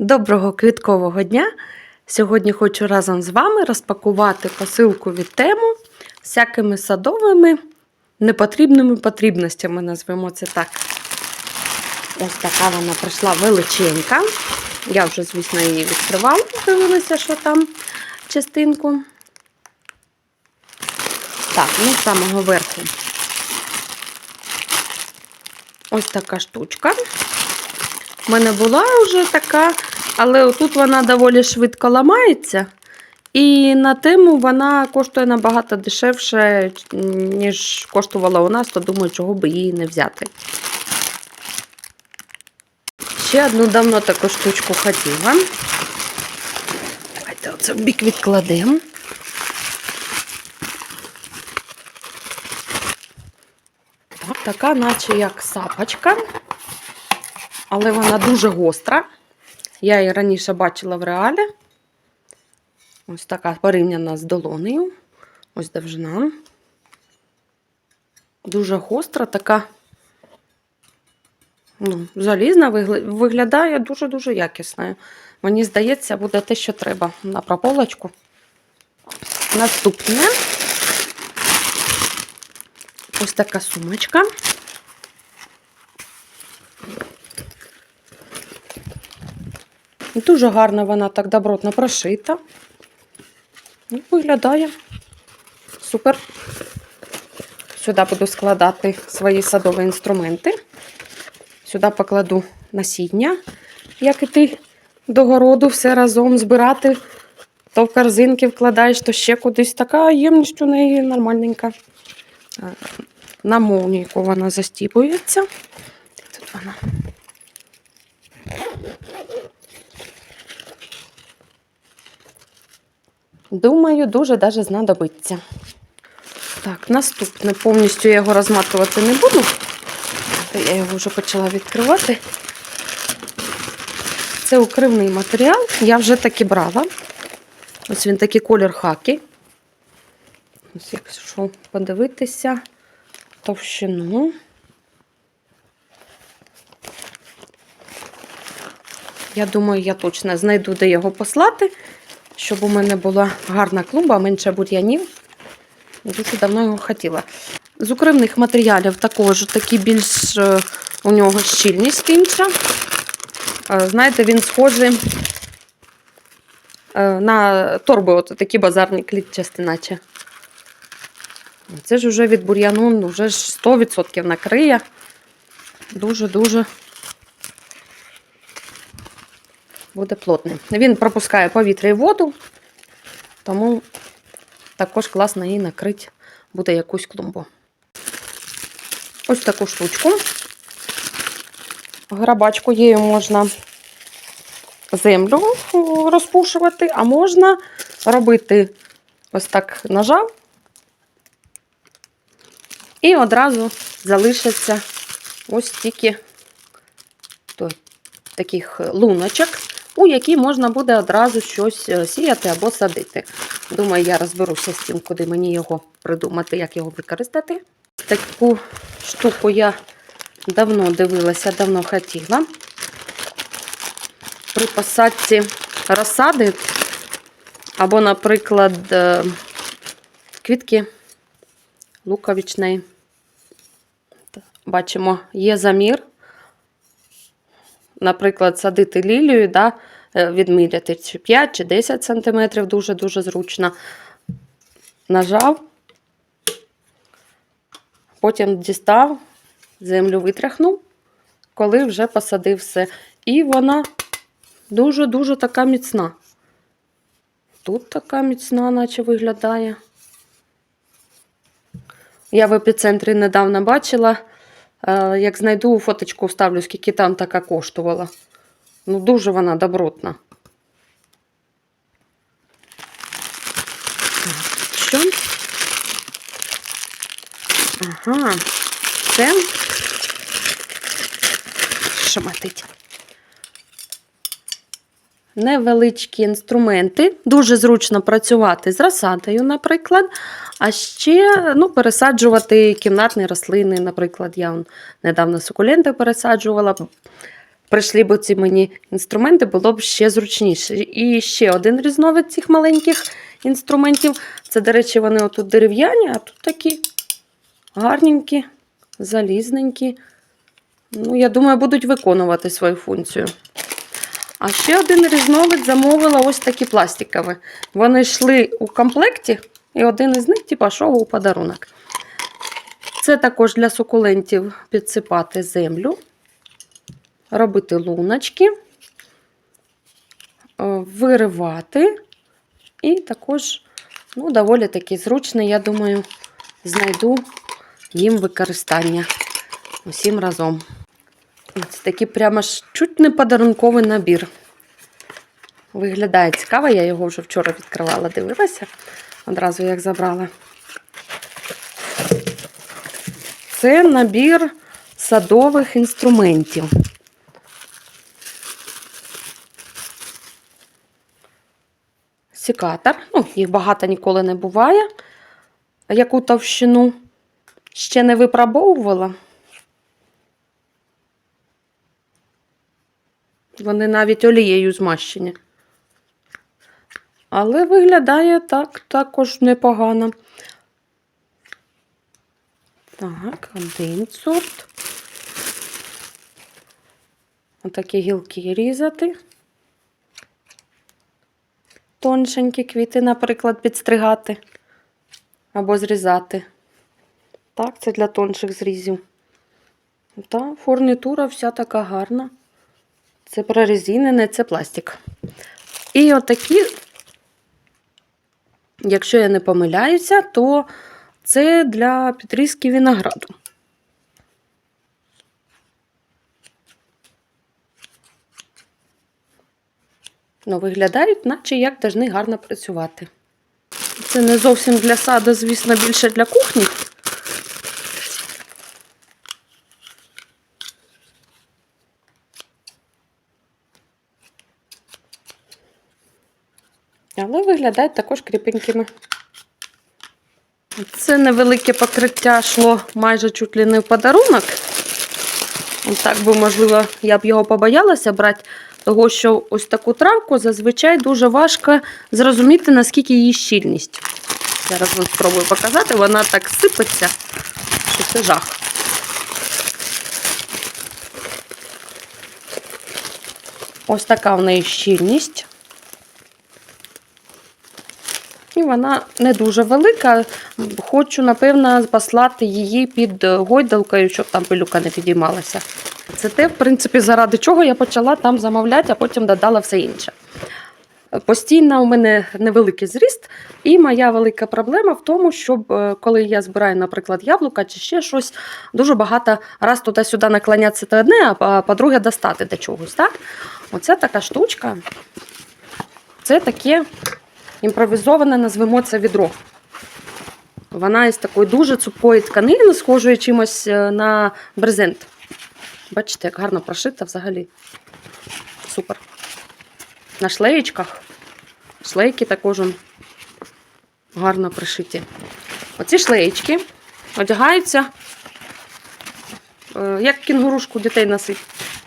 Доброго квіткового дня! Сьогодні хочу разом з вами розпакувати посилку від тему всякими садовими непотрібними потрібностями, назвемо це так. Ось така вона прийшла величенька. Я вже, звісно, її відкривала, дивилася, що там частинку. Так, ну з самого верху. Ось така штучка. У мене була вже така, але отут вона доволі швидко ламається. І на тему вона коштує набагато дешевше, ніж коштувала у нас, то думаю, чого би її не взяти. Ще одну давно таку штучку хотіла. Давайте оце в бік відкладемо. Така, наче як сапочка але вона дуже гостра. Я її раніше бачила в реалі. Ось така порівняна з долонею. Ось довжина. Дуже гостра, така ну, залізна, виглядає дуже-дуже якісною. Мені здається, буде те, що треба на прополочку. Наступне ось така сумочка. Дуже гарно вона так добротно прошита. Виглядає супер. Сюди буду складати свої садові інструменти. Сюди покладу насіння, як іти до городу, все разом збирати. То в корзинки вкладаєш, то ще кудись. Така ємність у неї нормальненька. На молнійку вона застібується. Тут вона. Думаю, дуже даже знадобиться. Так, наступне повністю я його розматувати не буду. Я його вже почала відкривати. Це укривний матеріал. Я вже таки брала. Ось він такий колір хаки. Ось, якщо подивитися товщину. Я думаю, я точно знайду, де його послати щоб у мене була гарна клумба, менше бур'янів. Дуже давно його хотіла. З укривних матеріалів також такий більш е, у нього щільність інша. Е, знаєте, він схожий е, на торби, от такі базарні клітчасті, наче. Це ж вже від бур'яну ну, вже ж 100% накриє. Дуже-дуже буде плотним. Він пропускає повітря і воду, тому також класно її накрити буде якусь клумбу. Ось таку штучку. Грабачку її можна землю розпушувати, а можна робити ось так нажав, і одразу залишиться ось тільки таких луночок у якій можна буде одразу щось е, сіяти або садити. Думаю, я розберуся з тим, куди мені його придумати, як його використати. Таку штуку я давно дивилася, давно хотіла. При посадці розсади, або, наприклад, е, квітки луковичної. Бачимо, є замір наприклад, садити лілію, да, е, відміряти чи 5 чи 10 см, дуже-дуже зручно. Нажав, потім дістав, землю витряхнув, коли вже посадив все. І вона дуже-дуже така міцна. Тут така міцна, наче виглядає. Я в епіцентрі недавно бачила. Е, як знайду фоточку, вставлю, скільки там така коштувала. Ну, дуже вона добротна. Що? Ага, це шаматить. Невеличкі інструменти. Дуже зручно працювати з розсадою, наприклад. А ще ну, пересаджувати кімнатні рослини. Наприклад, я недавно сукуленти пересаджувала. прийшли б ці мені інструменти, було б ще зручніше. І ще один різновид цих маленьких інструментів. Це, до речі, вони отут дерев'яні, а тут такі гарненькі, залізненькі. Ну, я думаю, будуть виконувати свою функцію. А ще один різновид замовила ось такі пластикові. Вони йшли у комплекті, і один із них типу, йшов у подарунок. Це також для сукулентів підсипати землю, робити луночки, е, виривати. І також ну, доволі таки зручний, я думаю, знайду їм використання усім разом. Це такий прямо ж чуть не подарунковий набір. Виглядає цікаво, я його вже вчора відкривала, дивилася, одразу як забрала. Це набір садових інструментів. Секатор. Ну, їх багато ніколи не буває. Яку товщину ще не випробовувала. Вони навіть олією змащені. Але виглядає так також непогано. Так, один сорт. Отакі гілки різати. Тоншенькі квіти, наприклад, підстригати або зрізати. Так, це для тонших зрізів. Та фурнітура вся така гарна. Це прорезинене, це пластик. І отакі, якщо я не помиляюся, то це для підрізки винограду. Ну, виглядають, наче як повинні гарно працювати. Це не зовсім для саду, звісно, більше для кухні. Але виглядають також кріпенькими. Це невелике покриття йшло майже чуть ли не в подарунок. Так би, можливо, я б його побоялася брати, того що ось таку травку зазвичай дуже важко зрозуміти, наскільки її щільність. Зараз вам спробую показати, вона так сипеться, що це жах. Ось така в неї щільність. І вона не дуже велика. Хочу, напевно, послати її під гойдалкою, щоб там пилюка не підіймалася. Це те, в принципі, заради чого я почала там замовляти, а потім додала все інше. Постійно у мене невеликий зріст, і моя велика проблема в тому, щоб е, коли я збираю, наприклад, яблука чи ще щось, дуже багато раз туди-сюди наклонятися це одне, а по-друге, достати до чогось. Так? Оце така штучка. Це таке імпровізоване, назвемо це відро. Вона із такої дуже цупкої тканини, схожої чимось е, на брезент. Бачите, як гарно прошита взагалі. Супер. На шлеєчках. Шлейки також гарно пришиті. Оці шлеєчки одягаються, е, як кінгурушку дітей носить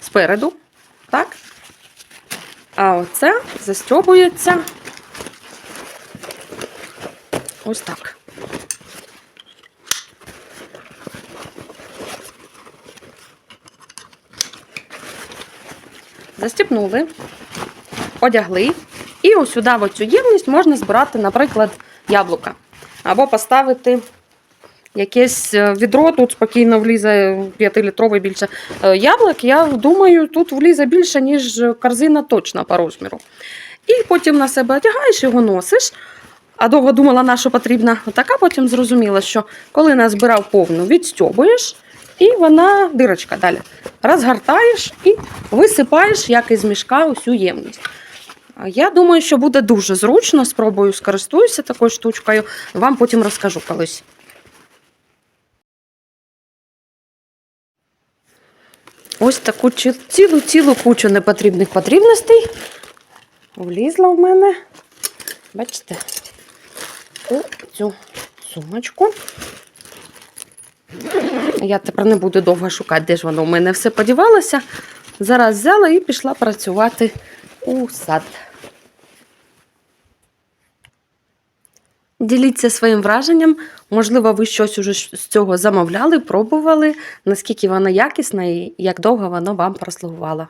спереду. Так? А оце застьобується ось так. Застіпнули, одягли. І ось сюди, в цю ємність, можна збирати, наприклад, яблука. Або поставити якесь е, відро, тут спокійно влізе 5-літровий більше е, яблук. Я думаю, тут влізе більше, ніж корзина точно по розміру. І потім на себе одягаєш, його носиш. А довго думала, на що потрібна. Така потім зрозуміла, що коли назбирав повну, відстьобуєш, і вона дирочка далі. Розгортаєш і висипаєш, як із мішка, усю ємність. Я думаю, що буде дуже зручно. Спробую скористуюся такою штучкою. Вам потім розкажу колись. Ось таку цілу-цілу кучу непотрібних потрібностей влізла в мене. Бачите, у цю сумочку. Я тепер не буду довго шукати, де ж воно у мене все подівалося. Зараз взяла і пішла працювати у сад. Діліться своїм враженням. Можливо, ви щось уже з цього замовляли, пробували, наскільки воно якісне і як довго воно вам прослугувало.